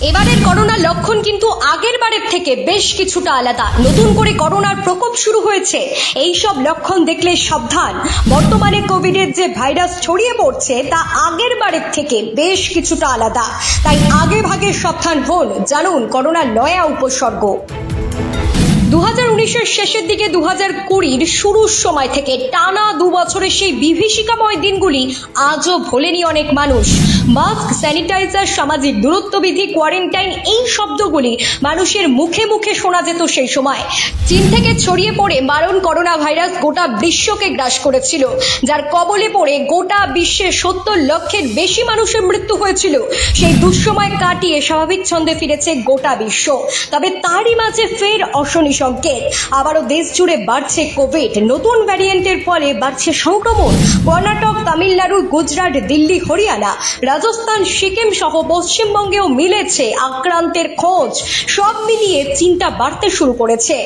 এবারের করোনার লক্ষণ কিন্তু আগের বারের থেকে বেশ কিছুটা আলাদা। নতুন করে করোনার প্রকোপ শুরু হয়েছে। এই সব লক্ষণ দেখলে সাবধান। বর্তমানে কোভিডের যে ভাইরাস ছড়িয়ে পড়ছে, তা আগের বারের থেকে বেশ কিছুটা আলাদা। তাই আগে ভাগে সাবধান হন। জানুন করোনার নয়া উপসর্গ। দু হাজার উনিশের শেষের দিকে দু হাজার কুড়ির শুরুর সময় থেকে টানা দু বছরের সেই বিভীষিকাময় দিনগুলি আজও ভোলেনি অনেক মানুষ। মাস্ক, স্যানিটাইজার, সামাজিক দূরত্ববিধি, কোয়ারেন্টাইন এই শব্দগুলি মানুষের মুখে মুখে শোনা যেত সেই সময়। চীন থেকে ছড়িয়ে পড়ে মারণ করোনা ভাইরাস গোটা বিশ্বকে গ্রাস করেছিল, যার কবলে পড়ে গোটা বিশ্বে সত্তর লক্ষের বেশি মানুষের মৃত্যু হয়েছিল। সেই দুঃসময় কাটিয়ে স্বাভাবিক ছন্দে ফিরেছে গোটা বিশ্ব। তবে তারই মাঝে ফের অশনি সংকেত। আবারও দেশ জুড়ে বাড়ছে কোভিড। নতুন ভ্যারিয়েন্টের ফলে বাড়ছে সংক্রমণ। কর্ণাটক, তামিলনাড়ু, গুজরাট, দিল্লি, হরিয়ানা, রাজস্থান, সিকিম সহ পশ্চিমবঙ্গেও মিলেছে আক্রান্তের খোঁজ। সব মিলিয়ে চিন্তা বাড়তে শুরু করেছে।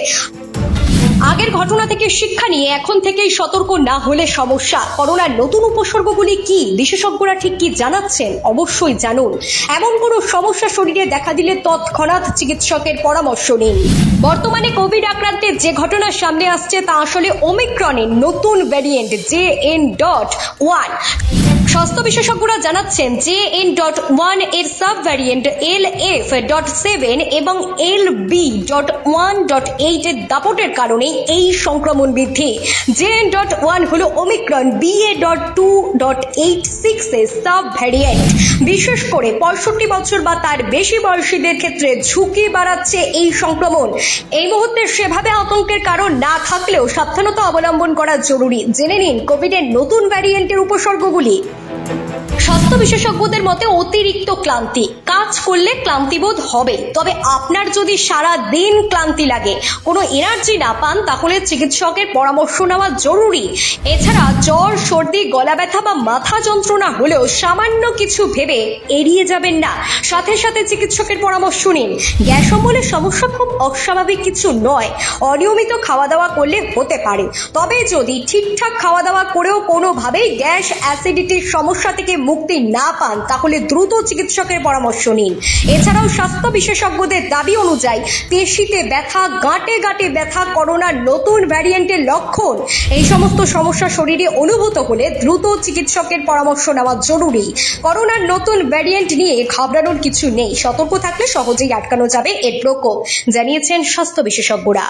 আগের ঘটনা থেকে শিক্ষা নিয়ে এখন থেকেই সতর্ক না হলে সমস্যা। করোনার নতুন উপসর্গগুলি কি? বিশেষজ্ঞরা ঠিক কি জানাচ্ছেন? অবশ্যই জানুন। এমন কোনো সমস্যা শরীরে দেখা দিলে তৎক্ষণাৎ চিকিৎসকের পরামর্শ নিন। বর্তমানে কোভিড আক্রান্তের যে ঘটনা সামনে আসছে তা আসলে ওমিক্রনের নতুন variant J N dot one. স্বাস্থ্য বিশেষজ্ঞরা জানাচ্ছেন যে এন ডট ওয়ানের sub variant L F dot seven এবং L B dot one dot eight এর দাপটের কারণে এই সংক্রমণ বৃদ্ধি। জে এন ডট ওয়ান হল Omicron, B A dot two dot eight six এর সাব ভ্যারিয়েন্ট বিশেষ করে পঁয়ষট্টি বছর বা তার বেশি বয়সীদের ক্ষেত্রে ঝুঁকি বাড়াচ্ছে এই সংক্রমণ। এই মুহূর্তে সেভাবে আতঙ্কের কারণ না থাকলেও সাবধানতা অবলম্বন করা জরুরি। জেনে নিন কোভিডের নতুন ভ্যারিয়েন্টের উপসর্গগুলি। স্বাস্থ্য বিশেষজ্ঞদের মতে অতিরিক্ত ক্লান্তি। কাজ করলে ক্লান্তিবোধ হবে। তবে আপনার যদি সারা দিন ক্লান্তি লাগে, কোনো এনার্জি না পান, তাহলে চিকিৎসকের পরামর্শ নেওয়া জরুরি। এছাড়া জ্বর, সর্দি, গলা ব্যথা বা মাথা যন্ত্রণা হলেও সামান্য কিছু ভেবে এড়িয়ে যাবেন না। সাথে সাথে চিকিৎসকের পরামর্শ নিন। গ্যাস অম্বলের সমস্যা খুব অস্বাভাবিক কিছু নয়। অনিয়মিত খাওয়া দাওয়া করলে হতে পারে। তবে যদি ঠিকঠাক খাওয়া দাওয়া করেও কোনোভাবেই গ্যাস অ্যাসিডিটির সমস্যা থেকে মুক্তি না পান, তাহলে দ্রুত চিকিৎসকের পরামর্শ নিন। এছাড়াও স্বাস্থ্য বিশেষজ্ঞদের দাবি অনুযায়ী পেশিতে ব্যথা, গাঁটে গাঁটে ব্যথা, করোনার নতুন ভ্যারিয়েন্টের লক্ষণ, এই সমস্ত সমস্যা শরীরে অনুভূত হলে দ্রুত চিকিৎসকের পরামর্শ নেওয়া জরুরি। করোনার নতুন ভ্যারিয়েন্ট নিয়ে ঘাবড়ানোর কিছু নেই। সতর্ক থাকলে সহজেই আটকানো যাবে এর প্রকোপ, জানিয়েছেন স্বাস্থ্য বিশেষজ্ঞরা।